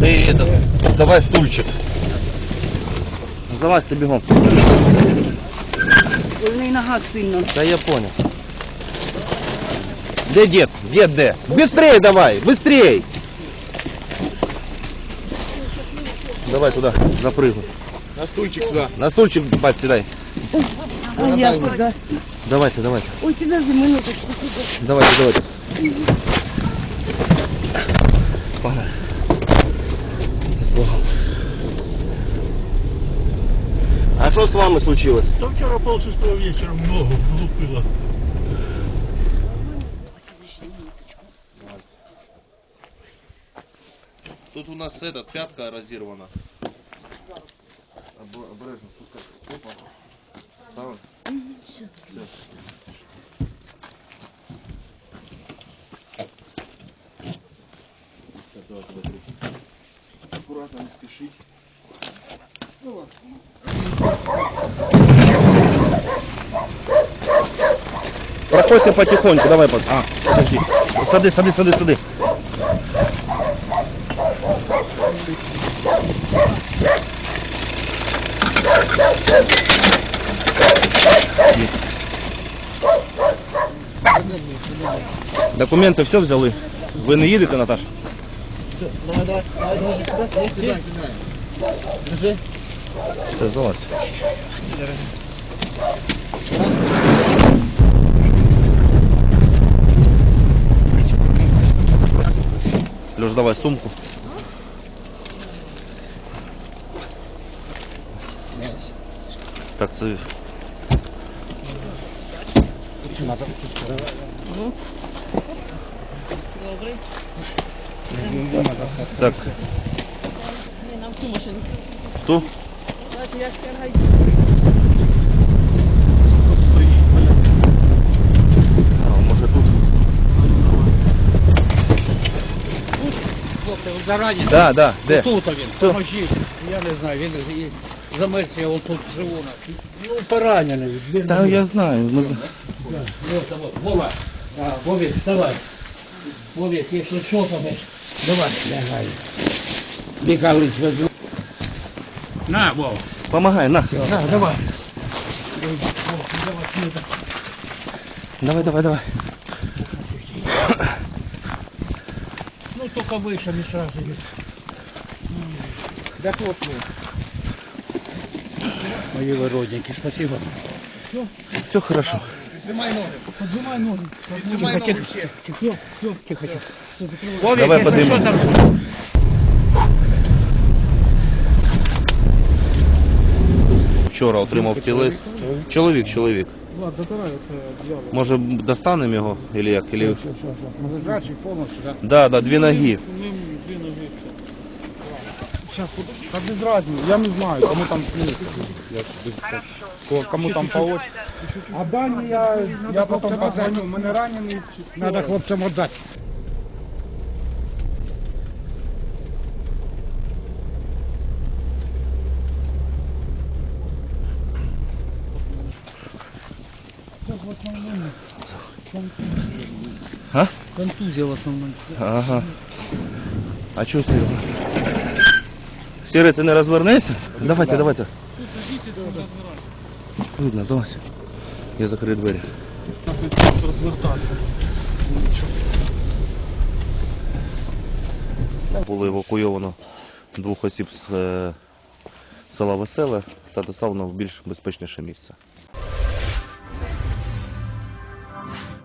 Ты этот, давай стульчик. Залазь ты бегом. Больний ногах сильно. Да я понял. Где дед? Дед где? Быстрее давай, быстрей! Давай туда, запрыгнуй. На стульчик туда. На стульчик, бать, седай. А я куди? Давайте, давайте. Ой, підожди минуточку. сюди. Давайте, давайте. Погнали. С Богом. А что с вами случилось? Та вчора пол шестого вечора много влупило. Тут у нас этот, пятка разорвана. Обережно спускай. Опа. Давай. Аккуратно, не спешить. Проходите потихоньку, давай, под. А, подожди. Сади, сади, сади, сади. Документи все взяли. Ви не їдете, Наташ? Давай, давай, давай, давай, сюда, сюда, сюда. Держи. Все, залазь. Леш, давай сумку. Так, це... Так. Нам цю машину. В ту? Я стягаю. А, може тут? Хлопці, от зарані. Да, да, де? Тут він, Все. поможіть. Я не знаю, він і замерзся, я отут живу. на- Ну, поранений. Він Та я знаю. Ми... з- Вот, вот, Вова, а, Вовик, вставай. Вовик, если что, то мы- давай, лягай. Михайлович, возьми. На, Вова. Помагай, на. На, давай. Давай, давай, давай. Ну, только выше, не сразу. Да хлопцы. Мои вы родненькие, спасибо. Все хорошо. Поднимай ноги. Поджимай ноги. Поднимай ноги все. Тихо, тихо, тихо. Вовик, Давай если поднимем. что, там... Вчора отримав тілес. Чоловік, чоловік. Може достанемо його, или як? Или... Дальше полностью, да? Да, да, дві ноги. Сейчас, да без разницы, я не знаю, кому там ну, кому там по очереди. А Дані я, я потом позвоню, мене ранений. Отдать. Контузия в основном. Ага. А чого Сірий? Сірий, ти не розвернешся? Давайте, давайте. Видно, залазь. Я закрию двері. Було евакуйовано двох осіб з е, села Веселе та доставлено в більш безпечніше місце.